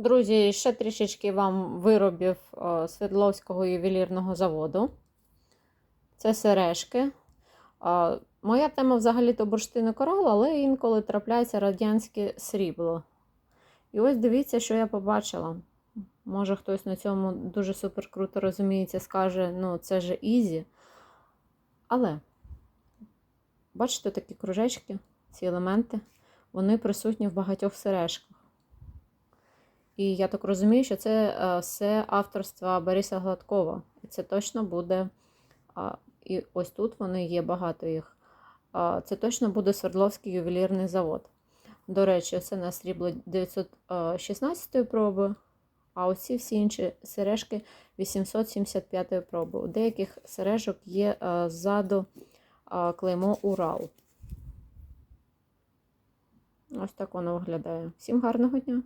Друзі, ще трішечки вам виробів е, Свердловського ювелірного заводу. Це сережки. Е, Моя тема взагалі-то бурштин-корал, але інколи трапляється радянське срібло. І ось дивіться, що я побачила. Може, хтось на цьому дуже супер круто розуміється, скаже, ну, це же ізі. Але, бачите, такі кружечки, ці елементи, вони присутні в багатьох сережках. І я так розумію, що це е, все авторства Бориса Гладкова. І це точно буде. І ось тут вони є багато їх. Це точно буде Свердловський ювелірний завод. До речі, це на срібло 916 проби, а оці всі інші сережки 875 проби. У деяких сережок є е, ззаду е, клеймо Урал. Ось так воно виглядає. Всім гарного дня!